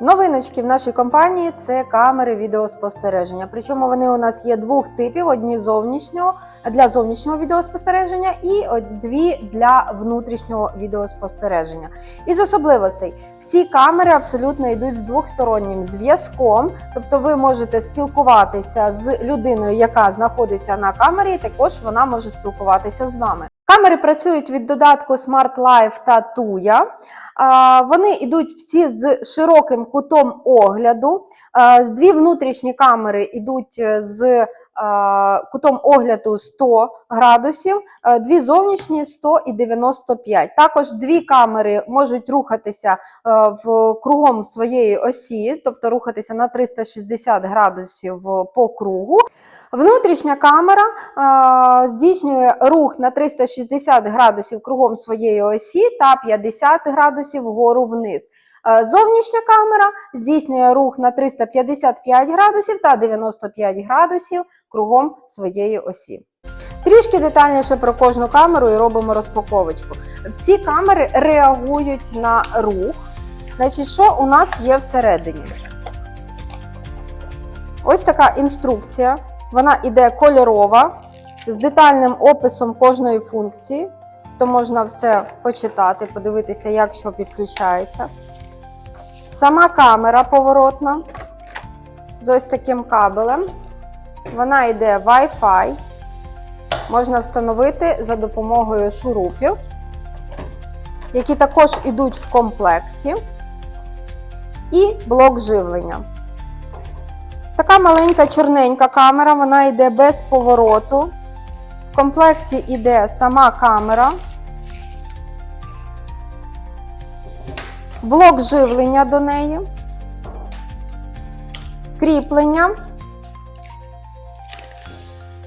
Новиночки в нашій компанії це камери відеоспостереження. Причому вони у нас є двох типів: одні зовнішнього для зовнішнього відеоспостереження і дві для внутрішнього відеоспостереження. Із особливостей всі камери абсолютно йдуть з двохстороннім зв'язком, тобто ви можете спілкуватися з людиною, яка знаходиться на камері, і також вона може спілкуватися з вами. Камери працюють від додатку Smart Life та Tuya. Вони йдуть всі з широким кутом огляду. З Дві внутрішні камери йдуть з а, кутом огляду 100 градусів, дві зовнішні 100 і 95. Також дві камери можуть рухатися в кругом своєї осі, тобто рухатися на 360 градусів по кругу. Внутрішня камера а, здійснює рух на 360 градусів кругом своєї осі та 50 градусів вгору вниз. А, Зовнішня камера здійснює рух на 355 градусів та 95 градусів кругом своєї осі. Трішки детальніше про кожну камеру і робимо розпаковочку. Всі камери реагують на рух. Значить, що у нас є всередині? Ось така інструкція. Вона іде кольорова з детальним описом кожної функції, то можна все почитати, подивитися, як що підключається. Сама камера поворотна з ось таким кабелем. Вона йде Wi-Fi. Можна встановити за допомогою шурупів, які також йдуть в комплекті, і блок живлення. Така маленька чорненька камера, вона йде без повороту. В комплекті йде сама камера, блок живлення до неї, кріплення.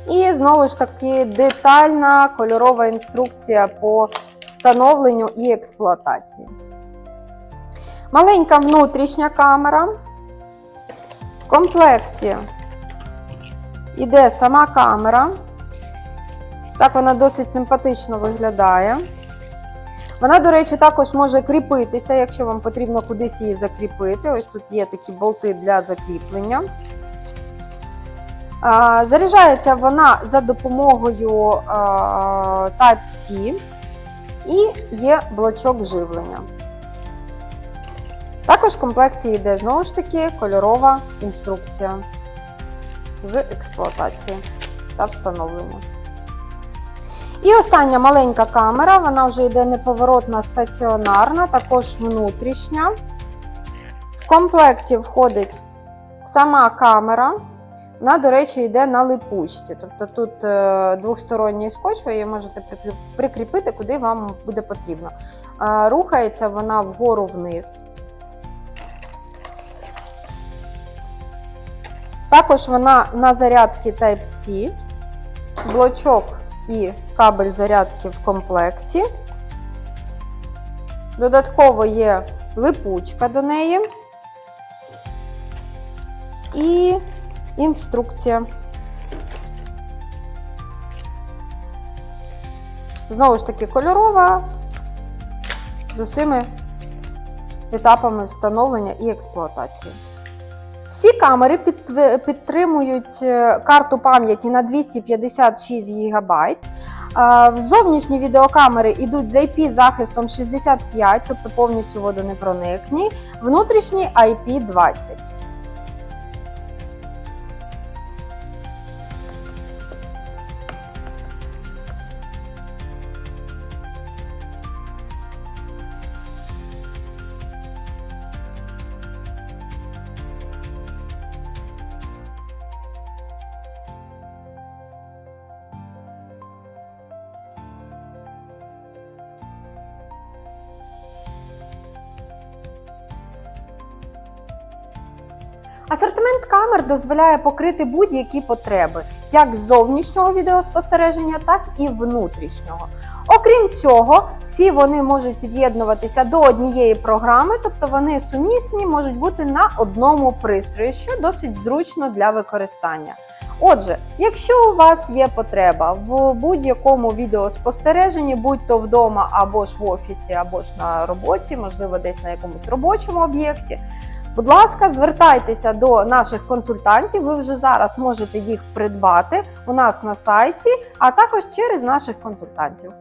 І знову ж таки детальна кольорова інструкція по встановленню і експлуатації. Маленька внутрішня камера. В комплекті йде сама камера. Ось так вона досить симпатично виглядає. Вона, до речі, також може кріпитися, якщо вам потрібно кудись її закріпити. Ось тут є такі болти для закріплення. Заряджається вона за допомогою Type-C і є блочок живлення. Також в комплекті йде знову ж таки кольорова інструкція з експлуатації та встановлення. І остання маленька камера, вона вже йде неповоротна стаціонарна, також внутрішня. В комплекті входить сама камера. Вона, до речі, йде на липучці. Тобто тут е, двохсторонній скотч, ви її можете прикріпити, куди вам буде потрібно. Е, рухається вона вгору вниз. Також вона на зарядки Type-C, блочок і кабель зарядки в комплекті. Додатково є липучка до неї і інструкція. Знову ж таки, кольорова з усіми етапами встановлення і експлуатації. Всі камери підтримують е, карту пам'яті на 256 ГБ. Зовнішні відеокамери йдуть з IP-захистом 65, тобто повністю водонепроникні, внутрішні IP20. Асортимент камер дозволяє покрити будь-які потреби, як зовнішнього відеоспостереження, так і внутрішнього. Окрім цього, всі вони можуть під'єднуватися до однієї програми, тобто вони сумісні можуть бути на одному пристрої, що досить зручно для використання. Отже, якщо у вас є потреба в будь-якому відеоспостереженні, будь-то вдома або ж в офісі, або ж на роботі, можливо, десь на якомусь робочому об'єкті, Будь ласка, звертайтеся до наших консультантів. Ви вже зараз можете їх придбати у нас на сайті, а також через наших консультантів.